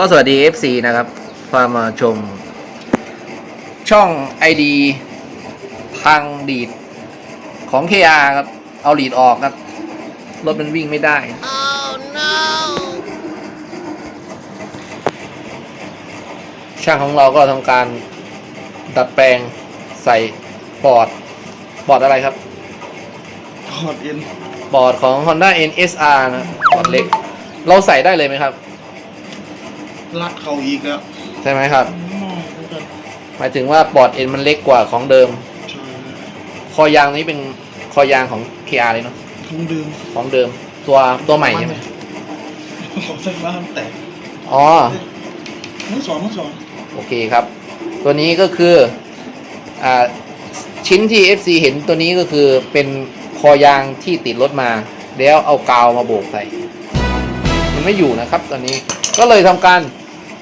ก็สวัสดี FC นะครับพามาชม ช่อง ID ทางดีดของ KR ครับ เอาลีดออกครับ รถมันวิ่งไม่ได้ช่างของเราก็ทำการดัดแปลงใส่ปอดปอดอะไรครับ ถอดเอ็น ปอดของ Honda NSR นะปอดเล็ก เราใส่ได้เลยไหมครับ รัดเขาอีกแล้วใช่ไหมครับมองแล้วกันหมายถึงว่าปอดเอ็นมันเล็กกว่าของเดิมใช่คอยางนี้เป็นคอยางของ KR เลยเนาะทั้งเดิมของเดิม ตัวตัวใหม่ใช่ไหมของเส้นบ้านแตกอ๋อทั้งสองทั้งสองโอเคครับ ตัวนี้ก็คืออ่าชิ้นที่ FC เห็นตัวนี้ก็คือเป็นคอยางที่ติดรถมา แล้วเอากาวมาโบกใส่ มันไม่อยู่นะครับตอนนี้ก็เลยทำการ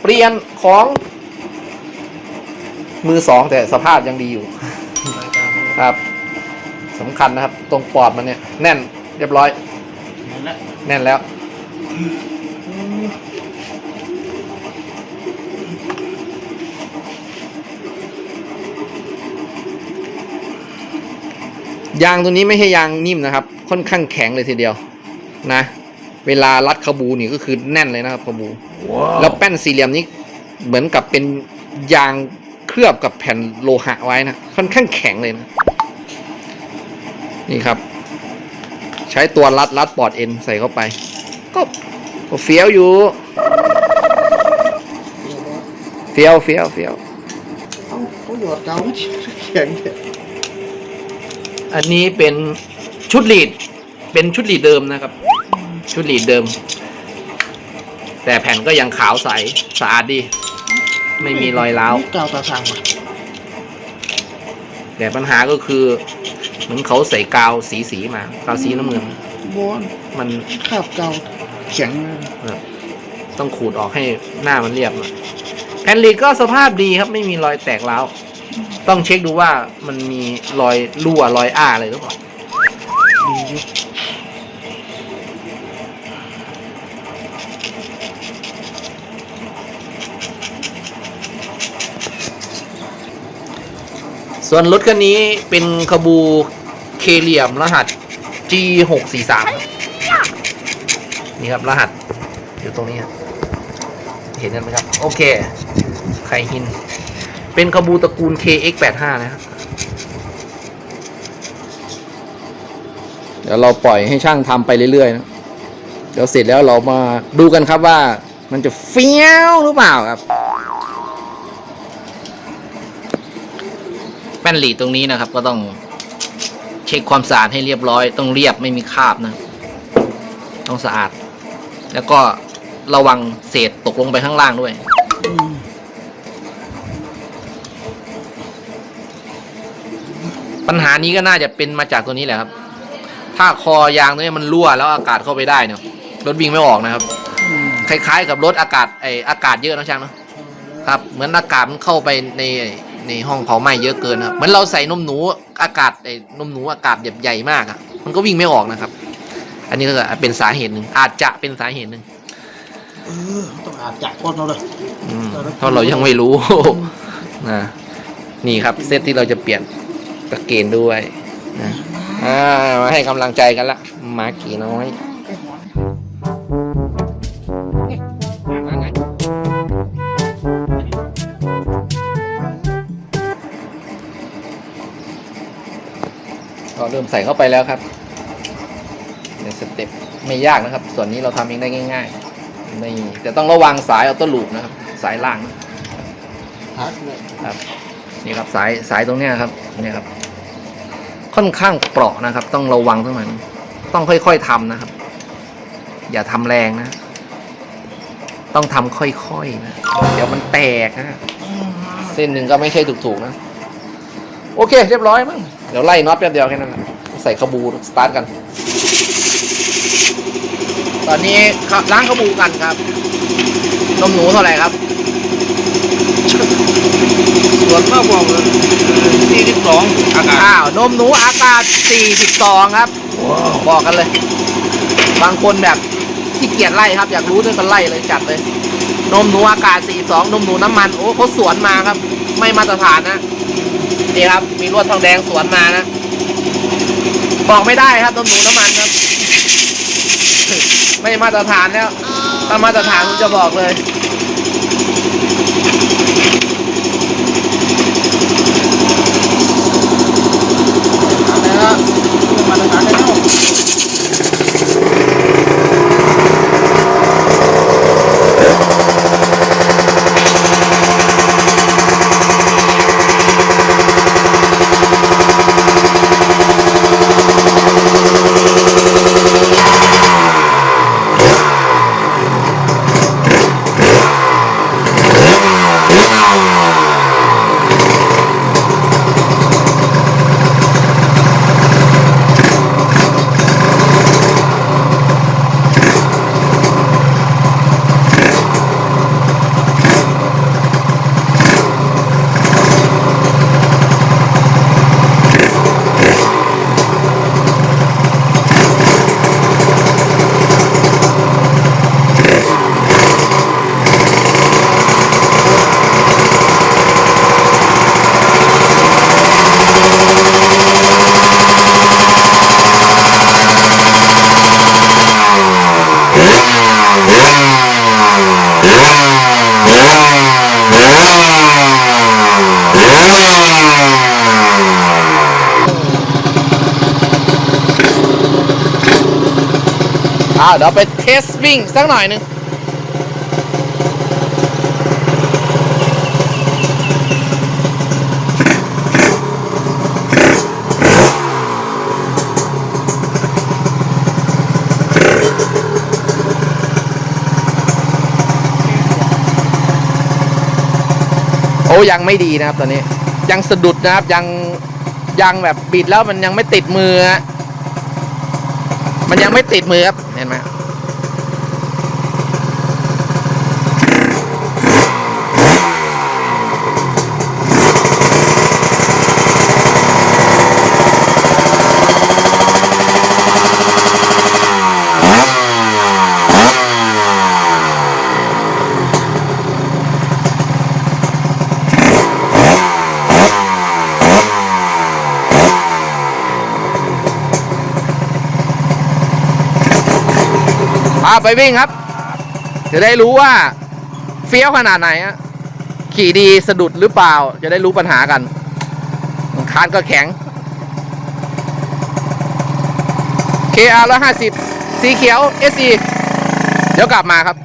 เปลี่ยนของมือสองแต่สภาพยังดีอยู่รายการครับสำคัญนะครับ ตรงปอดมันเนี่ย แน่นเรียบร้อยนั่นแหละแน่นแล้วยางตัวนี้ไม่ใช่ยางนิ่มนะครับ ค่อนข้างแข็งเลยทีเดียว นะ เวลารัดขบูนี่ก็คือแน่นเลยนะครับขบูแล้วแป้นสี่เหลี่ยมนี้เหมือนกับเป็นยางเคลือบกับแผ่นโลหะไว้นะค่อนข้างแข็งเลยนะ นี่ครับ ใช้ตัวรัดรัดปอดเอ็นใส่เข้าไป ก็ก็เฟี้ยวอยู่ เฟี้ยวเฟี้ยวเฟี้ยวเขาเขาหยอดเกาแข็งแข็งอันนี้เป็นชุดลีด เป็นชุดลีดเดิมนะครับ ชุดลีดเดิม แต่แผ่นก็ยังขาวใสสะอาดดี ไม่มีรอยร้าวนี่กาวตาทางมาแต่ปัญหาก็คือเหมือนเขาใส่กาวสีสีๆมากาวสีน้ำเงินบอลมันคราบเกาแข็งมากแบบต้องขูดออกให้หน้ามันเรียบหน่อยแผ่นลีดก็สภาพดีครับไม่มีรอยแตกร้าวต้องเช็คดูว่ามันมีรอยรั่วรอยอ้าอะไรหรือเปล่า ดีอยู่ ส่วนรถคันนี้เป็นขบูเคเหลี่ยมรหัส G 6 4 3 นี่ครับรหัส อยู่ตรงนี้ครับเห็นกันไหมครับ โอเค ไคฮิน เป็นขบูตระกูล KX 8 5 นะครับเดี๋ยวเราปล่อยให้ช่างทำไปเรื่อยๆนะ เดี๋ยวเสร็จแล้วเรามาดูกันครับว่ามันจะเฟี้ยวหรือเปล่าครับ แป้นหลีตรงนี้นะครับ ก็ต้องเช็คความสะอาดให้เรียบร้อย ต้องเรียบไม่มีคราบนะ ต้องสะอาด แล้วก็ระวังเศษตกลงไปข้างล่างด้วยปัญหานี้ก็น่าจะเป็นมาจากตัวนี้แหละครับ ถ้าคอยางตัวนี้มันรั่วแล้วอากาศเข้าไปได้เนี่ยรถวิ่งไม่ออกนะครับ คล้ายๆ กับรถอากาศไออากาศเยอะนะช่างเนาะครับ เหมือนอากาศมันเข้าไปใน ในห้องเผาไหม้เยอะเกินครับเหมือนเราใส่นมหนูอากาศไอ้นมหนูอากาศแบบใหญ่มากอะมันก็วิ่งไม่ออกนะครับ อันนี้ก็เป็นสาเหตุหนึ่งอาจจะเป็นสาเหตุหนึ่งเออต้องอาจจับก้อนเราเลยอืมเพราะเรายังไม่รู้นะนี่ครับเซตที่เราจะเปลี่ยนตะเกณฑ์ด้วยนะอ่ามาให้กำลังใจกันละหมาขี่น้อย เริ่มใส่เข้าไปแล้วครับในสเต็ปไม่ยากนะครับ ส่วนนี้เราทำเองได้ง่ายๆไม่แต่ต้องระวังสายออโต้ลูปนะครับ สายล่างพักเลยครับนี่ครับสายสายตรงเนี้ยครับเนี่ยครับ ค่อนข้างเปราะนะครับ ต้องระวังทั้งนั้นต้องค่อยๆทำนะครับ อย่าทำแรงนะ ต้องทำค่อยๆนะเดี๋ยวมันแตกนะเส้นหนึ่งก็ไม่ใช่ถูกๆนะ โอเค เรียบร้อยมั้งเดี๋ยวไล่น็อตแป๊บเดียวแค่นั้นแหละใส่ขบูสตาร์ทกัน ตอนนี้ล้างขบูกันครับนมหนูเท่าไหร่ครับส่วนมากบอกเลยที่ที่สองอากาศอ้าวนมหนูอากาศ42ครับ บอกกันเลย บางคนแบบขี้เกียจไล่ครับ อยากรู้ด้วยกันไล่เลยจัดเลย นมหนูอากาศ42นมหนูน้ำมัน โอ้เขาสวนมาครับ ไม่มาตรฐานนะ นี่ครับ มีลวดทองแดงสวนมานะ บอกไม่ได้ครับนหนูน้ำมันครับ ไม่มาตรฐานแล้ว ถ้ามาตรฐานผมจะบอกเลย อ่าเดี๋ยวไปเทสวิ่งสักหน่อยหนึงโอ้ยังไม่ดีนะครับตอนนี้ ยังสะดุดนะครับยังยังแบบบิดแล้วมันยังไม่ติดมือ มันยังไม่ติดมือครับ เห็นไหม พาไปวิ่งครับ จะได้รู้ว่าเฟี้ยวขนาดไหนฮะขี่ดีสะดุดหรือเปล่า จะได้รู้ปัญหากันคานก็แข็ง KR 150 สีเขียว SE เดี๋ยวกลับมาครับ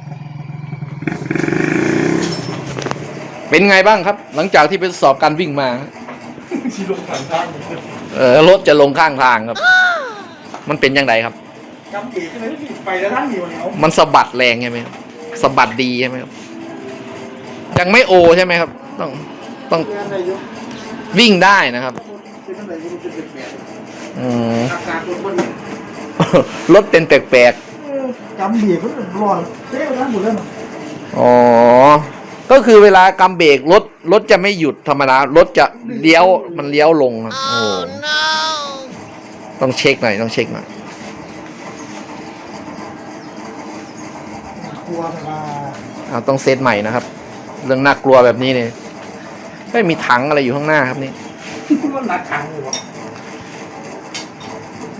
เป็นไงบ้างครับ หลังจากที่ไปสอบการวิ่งมาชีลงถังทางเออรถจะลงข้างทางครับ มันเป็นยังไงครับ กำเก๋ใช่ไหมพี่ไปแล้วท่านอยู่แล้วมันสะบัดแรงใช่ไหมครับสะบัดดีใช่ไหมครับ ยังไม่โอใช่ไหมครับ ต้องต้องเพื่อนอะไรอยู่วิ่งได้นะครับเพื่อนอะไรอยู่เป็นแบบแบบอืมอาการคนมันรถเป็นแปลกกำเก๋ก็ร้อนเต้ท่านหมดแล้วๆอ๋อ ก็คือเวลากำเบรกรถรถจะไม่หยุดธรรมดารถจะเลี้ยวมันเลี้ยวลงครับโอ้โหต้องเช็คหน่อยต้องเช็คหน่อย ลัวแบบว่าเอาต้องเซตใหม่นะครับ เรื่องน่ากลัวแบบนี้เนี่ยไม่มีถังอะไรอยู่ข้างหน้าครับนี่มันหนักขังเลยวะ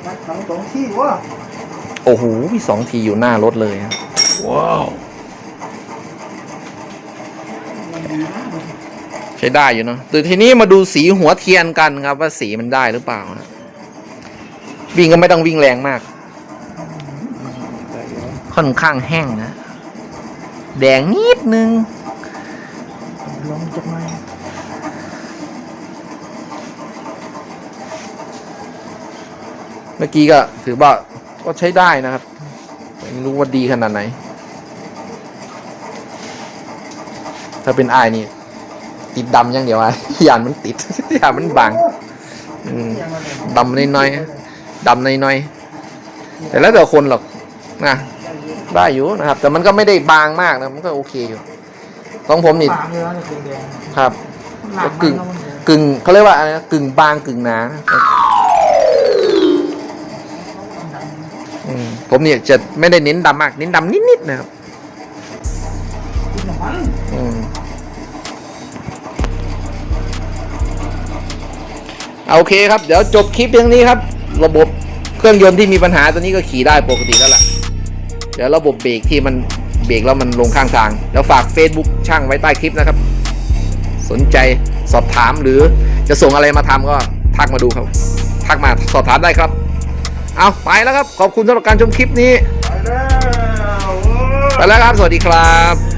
หนักขังสองที่วะโอ้โหมีสองทีอยู่หน้ารถเลยครับว้าวมันดีนะใช้ได้อยู่เนาะแต่ทีนี้มาดูสีหัวเทียนกันครับ ว่าสีมันได้หรือเปล่านะวิ่งก็ไม่ต้องวิ่งแรงมาก ค่อนข้างแห้งนะ แดงนิดนึงลองจากไหนเมื่อกี้ก็ถือว่าก็ใช้ได้นะครับไม่รู้ว่าดีขนาดไหน ถ้าเป็นอายนี่ ติดดำอย่างเดียวอะยานมันติดยานมันบางอืมดำน้อยๆดำน้อยๆแต่แล้วแต่คนหรอกนะ ได้อยู่นะครับ แต่มันก็ไม่ได้บางมากนะมันก็โอเคอยู่ของผมนี่ปากเลยนะเนี่ยแดงครับๆหลังกึ่งมันแล้วมันแดงกึ่งเขาเรียกว่าอะไรนะกึ่งบางกึ่งหนานะอืมผมเนี่ยจะไม่ได้เน้นดำมากเน้นดำนิดๆนะครับน้ำมันอืมเอาโอเคครับ เดี๋ยวจบคลิปเพียงนี้ครับ ระบบเครื่องยนต์ที่มีปัญหาตัวนี้ก็ขี่ได้ปกติแล้วล่ะ เดี๋ยวระบบเบรกที่มันเบรกแล้วมันลงข้างทาง แล้วฝาก Facebook ช่างไว้ใต้คลิปนะครับ สนใจสอบถามหรือจะส่งอะไรมาทำก็ทักมาดูครับ ทักมาสอบถามได้ครับ เอาไปแล้วครับ ขอบคุณสำหรับการชมคลิปนี้ ไปแล้วไปแล้วครับ สวัสดีครับ